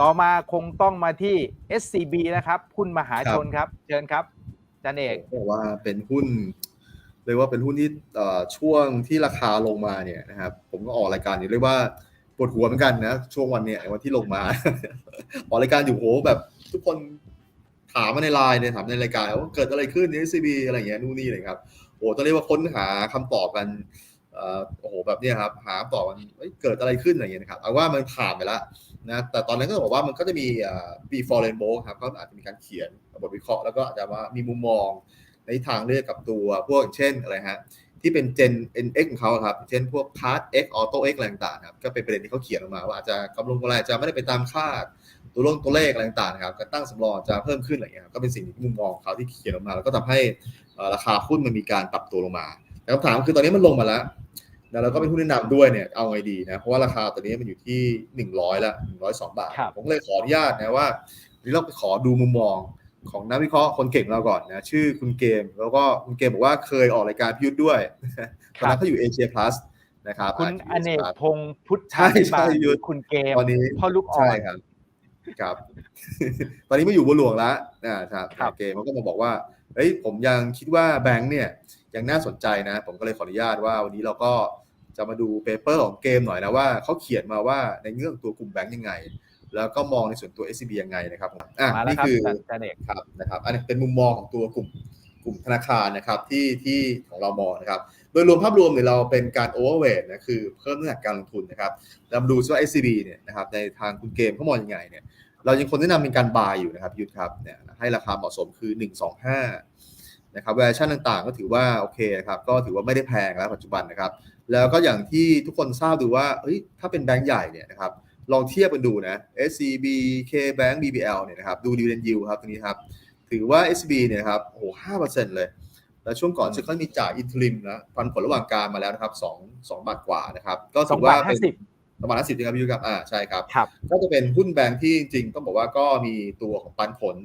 ต่อมาคงต้องมาที่ SCB นะครับ หุ้นมหาชนครับ เชิญครับอาจันเอกบอกว่าเป็นหุ้นเรียกว่าเป็นหุ้นที่เอ่อช่วงที่ราคาลงมาเนี่ยนะครับ ผมก็ออกรายการอยู่เรียกว่าปวดหัวเหมือนกันนะ ช่วงวันเนี่ยวันที่ลงมา ออกรายการอยู่โหแบบทุกคนถามมาในไลน์เนี่ยถามในรายการว่าเกิดอะไรขึ้นใน SCB อะไรอย่างเงี้ยนู่นนี่เลยครับโอ้ต้องเรียกว่าค้นหาคำตอบกันเอ่อ โอ้โหแบบเนี้ยครับหาคำตอบมันเกิดอะไรขึ้นอะไรเงี้ยนะครับเอาว่ามันผ่านไปแล้วนะแต่ตอนนั้นก็บอกว่ามันก็จะมี before rainbow ครับก็อาจจะมีการเขียนบทวิเคราะห์แล้วก็อาจจะว่ามีมุมมองในทางเลือกกับตัวพวกเช่นอะไรฮะที่เป็น Gen NX ของเขาครับเช่นพวก Part X Auto X อะไรต่างๆครับก็เป็นประเด็นที่เขาเขียนออกมาว่าอาจจะกำลังอะไรจะไม่ได้ไปตามคาดตัวลงตัวเลขอะไรต่างๆครับการตั้งสำรองจะเพิ่มขึ้นอะไรเงี้ยครับก็เป็นสิ่งที่มุมมองเขาที่เขียนออกมา แล้วก็ทำให้ราคาหุ้นมันมีการปรับตัวลงมา คำถามคือตอนนี้มันลงมาแล้วนะแล้วก็เป็นหุ้นแนะนำด้วยเนี่ยเอาไงดีนะเพราะว่าราคาตอนนี้มันอยู่ที่100ละ102บาทครับผมก็เลยขออนุญาตนะว่าวันนี้เราไปขอดูมุมมองของนักวิเคราะห์คนเก่งของเราก่อนนะชื่อคุณเกม แล้วก็คุณเกมบอกว่าเคยออกรายการพิยุทธ์ด้วยตอนนั้นเขาอยู่เอเชียพลัสนะครับคุณยู่อเนก Asia Plus พงศ์พุทธใช่พิใช่บาลยุทธคุณเกมตอนนี้พ่อลูกอ่อใช่นครับครับ ตอนนี้มาอยู่บนหลวงแล้วนะครับครับเกมเขาก็มาบอกว่าเฮ้ยผมยังคิดว่าแบงค์เนี่ย ยังน่าสนใจนะ ผมก็เลยขออนุญาตว่าวันนี้เราก็จะมาดูเปเปอร์ของเกมหน่อยนะว่าเขาเขียนมาว่าในเรื่องตัวกลุ่มแบงค์ยังไง แล้วก็มองในส่วนตัว SCB ยังไงนะครับผมอะมาแล้วนี่ครับคืออาจารย์เอกครับนะครับ อันนี้เป็นมุมมองของตัวกลุ่มกลุ่มธนาคารนะครับที่ที่ของเรามองนะครับ โดยรวมภาพรวมเนี่ยเราเป็นการโอเวอร์เวทนะคือเพิ่มน้ำหนักการลงทุนนะครับเรามาดูซิว่า SCB เนี่ยนะครับในทางคุณเกมเขามองยังไงเนี่ยเรายังคนแนะนำเป็นการบายอยู่นะครับยุทธครับเนี่ยให้ราคาเหมาะสมคือ 125 นะครับแวร์ชันต่างๆ ก็ถือว่าโอเคนะครับก็ถือว่าไม่ได้แพงแล้วปัจจุบันนะครับ แล้วก็อย่างที่ทุกคนทราบดูว่าเฮ้ยถ้าเป็นแบงก์ใหญ่เนี่ยนะครับลองเทียบกันดูนะ SCB KBank BBL เนี่ยนะครับดู dividend yield ครับตรงนี้ครับถือว่า SCB เนี่ยนะครับโอ้โหห้าเปอร์เซ็นต์เลย แล้วช่วงก่อนจะก็มีจ่ายอินทริมนะปันผลระหว่างการมาแล้วนะครับสองสองบาทกว่านะครับก็สอถืงอว่าบาทห้าเป็นสิบประมาณห้าสิบนะครับพี่ยุทธครับอ่าใช่ครับครับ ก็จะเป็นหุ้นแบงค์ที่จริงๆต้องบอกว่าก็มีตัวของปันผล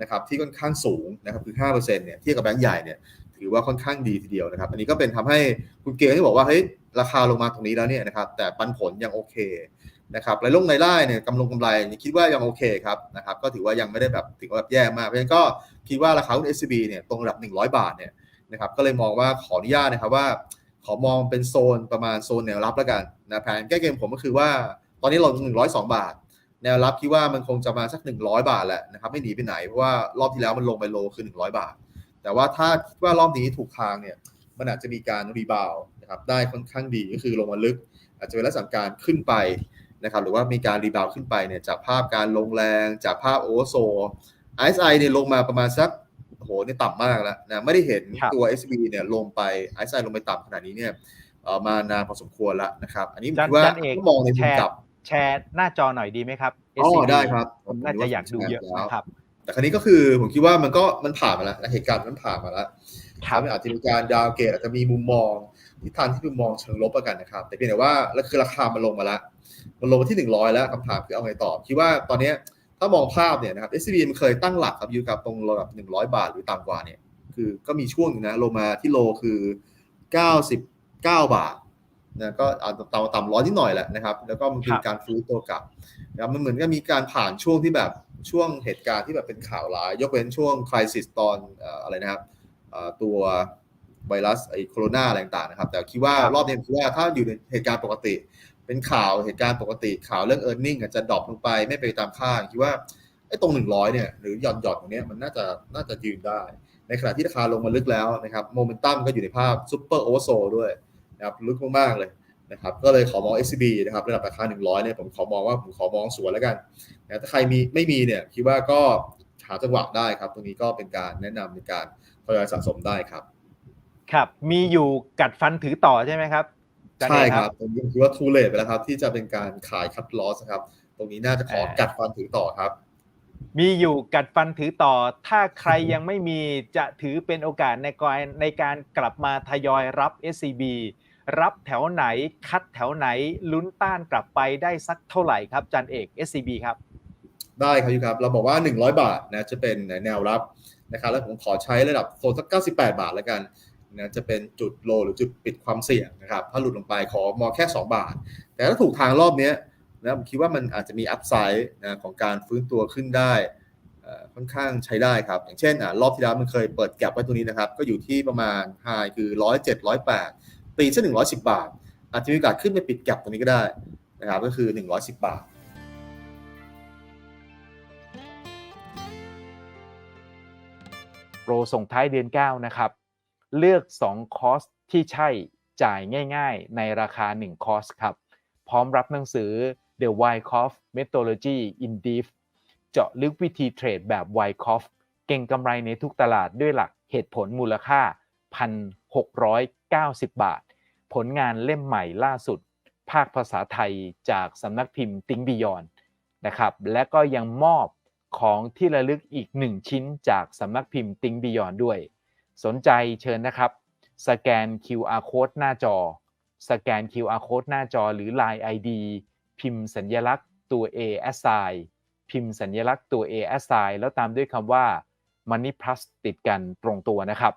นะครับที่ค่อนข้างสูงนะครับคือ5%เนี่ยเทียบกับแบงค์ใหญ่เนี่ยถือว่าค่อนข้างดีทีเดียวนะครับ อันนี้ก็เป็นทำให้คุณเกมที่บอกว่าเฮ้ยราคาลงมาตรงนี้แล้วเนี่ยนะครับแต่ปันผลยังโอเคนะครับรายลงรายได้เนี่ยกำลงกำไรนี่คิดว่ายังโอเคครับนะครับก็ถือว่ายังไม่ได้แบบถือว่าแบบแย่มากเพราะฉะนั้นก็คิดว่าราคาหุ้น SCB เนี่ยตรงระดับ 100 บาทเนี่ยนะครับก็เลยมองว่าขออนุญาตนะครับว่า ขอมองเป็นโซนประมาณโซนแนวรับแล้วกันนะแผนแก้เกมผมก็คือว่าตอนนี้เรา102 บาท แนวรับคิดว่ามันคงจะมาสัก 100 บาทแหละนะครับไม่หนีไปไหน เพราะว่ารอบที่แล้วมันลงไปโลคือ 100 บาท แต่ว่าถ้าคิดว่ารอบนี้ถูกทางเนี่ยมันอาจจะมีการรีบาวนะครับได้ค่อนข้างดีก็คือลงมาลึก อาจจะเป็นลักษณะการขึ้นไปนะครับหรือว่ามีการรีบาวขึ้นไปเนี่ยจากภาพการลงแรงจากภาพโอเวอร์โซ RSI เนี่ยลงมาประมาณสักโอ้โหนี่ต่ำมากแล้วนะไม่ได้เห็นครับตัว SB เนี่ยลงไป RSI ลงไปต่ำขนาดนี้เนี่ยเอ่อมานานพอสมควรแล้วนะครับ อันนี้ผมจันคิดว่าจันเอกต้องมองในมุแชมร์กลับ แชร์หน้าจอหน่อยดีไหมครับอ๋อ SCB ได้ครับผมน่าจะอยากดูเยอะนะครับแต่ครั้นี้ก็คือผมคิดว่ามันก็มันผ่านมาแล้วนะเหตุการณ์มันผ่านมาแล้วครับมันอาจจะมีการดาวเกรดอาจจะมีมุมมองทิศทางที่มุมมองเชิงลบแล้วกันนะครับ แต่เพียงแต่ว่าแล้วคือราคามันลงมาแล้ว มันลงมาที่ 100 แล้วคำถามคือเอาไงต่อคิดว่าตอนเนี้ยถ้ามองภาพเนี่ยนะครับ SCB มันเคยตั้งหลักครับอยู่กับตรงระดับ 100 บาทหรือต่ำกว่าเนี่ยคือก็มีช่วงหนึงนะลงมาที่โลคือ 99 บาท นะก็อาจจะต่ำต่ำร้อยนิดหน่อยแหละนะครับ แล้วก็มันมีครับการฟื้นตัวกลับนะครับมันเหมือนกับมีการผ่านช่วงที่แบบช่วงเหตุการณ์ที่แบบเป็นข่าวร้าย ยกเว้นช่วงคริสิสตอนเอ่ออะไรนะครับเอ่อตัวไวรัสไอ้โคโรนาอะไรต่างๆนะครับ แต่คิดว่าครับรอบนี้คิดว่าถ้าอยู่ในเหตุการณ์ปกติ เป็นข่าวเหตุการณ์ปกติข่าวเรื่อง e a r n i n g อาจจะดรอปลงไปไม่ไปตามคาดคิดว่าไอ้ตรง100เนี่ยหรือหย่อนหย่อนตรงเนี้ยมันน่าจะน่าจะยืนได้ ในขณะที่ราคาลงมาลึกแล้วนะครับโมเมนตัมก็อยู่ในภาพซูเปอร์โอเวอร์โซด้วย นะครับลึกมากๆเลยนะครับก็เลยขอมอง SCB นะครับระดับราคา 100เนี่ยผมขอมองว่าผมขอมองสวนแล้วกันนะถ้าใครมีไม่มีเนี่ยคิดว่าก็หาจังหวะได้ครับ ตรงนี้ก็เป็นการแนะนำในการทยอยสะสมได้ครับ ครับ มีอยู่กัดฟันถือต่อใช่ไหมครับอาจารย์ใช่เอกครับผมคิดว่าทูเลตไปแล้วครับ ที่จะเป็นการขายคัดลอสครับ ตรงนี้น่าจะขออ่ากัดฟันถือต่อครับ มีอยู่กัดฟันถือต่อ ถ้าใครยังไม่มีจะถือเป็นโอกาสในการในการกลับมาทยอยรับ SCB รับแถวไหนคัดแถวไหนลุ้นต้านกลับไปได้สักเท่าไหร่ครับจันเอก SCB ครับ ได้ครับพี่ครับ เราบอกว่า 100 บาทนะจะเป็นแนวรับนะครับแล้วผมขอใช้ระดับโซนสัก 98 บาทแล้วกันนะจะเป็นจุดโลหรือจุดปิดความเสี่ยงนะครับถ้าหลุดลงไปขอมอแค่ 2 บาท แต่ถ้าถูกทางรอบนี้นะผมคิดว่ามันอาจจะมีอัพไซด์นะของการฟื้นตัวขึ้นได้ค่อนข้างใช้ได้ครับ อย่างเช่นอะรอบที่แล้วมันเคยเปิดแก็บไว้ตัวนี้นะครับ ก็อยู่ที่ประมาณไฮคือ 107 108 ตีเส้น110บาท อาจจะมีโอกาสขึ้นไปปิดแก็บตัวนี้ก็ได้นะครับก็คือ110บบาทโปรส่งท้ายเดือน 9 นะครับ เลือก 2 คอร์สที่ใช่จ่ายง่ายๆ ในราคา 1 คอร์สครับ พร้อมรับหนังสือ The Wyckoff Methodology in Deep เจาะลึกวิธีเทรดแบบ Wyckoff เก่งกำไรในทุกตลาดด้วยหลักเหตุผลมูลค่า 90 บาท ผลงานเล่มใหม่ล่าสุด ภาคภาษาไทยจากสำนักพิมพ์ติงบิยอนนะครับและก็ยังมอบของที่ระลึกอีก 1 ชิ้นจากสำนักพิมพ์ติงบิยอนด้วย สนใจเชิญนะครับ สแกน QR code หน้าจอ สแกน QR code หน้าจอหรือ Line ID พิมพ์สัญลักษณ์ตัว A assign พิมพ์สัญลักษณ์ตัว A assign แล้วตามด้วยคำว่า Money Plus ติดกันตรงตัวนะครับ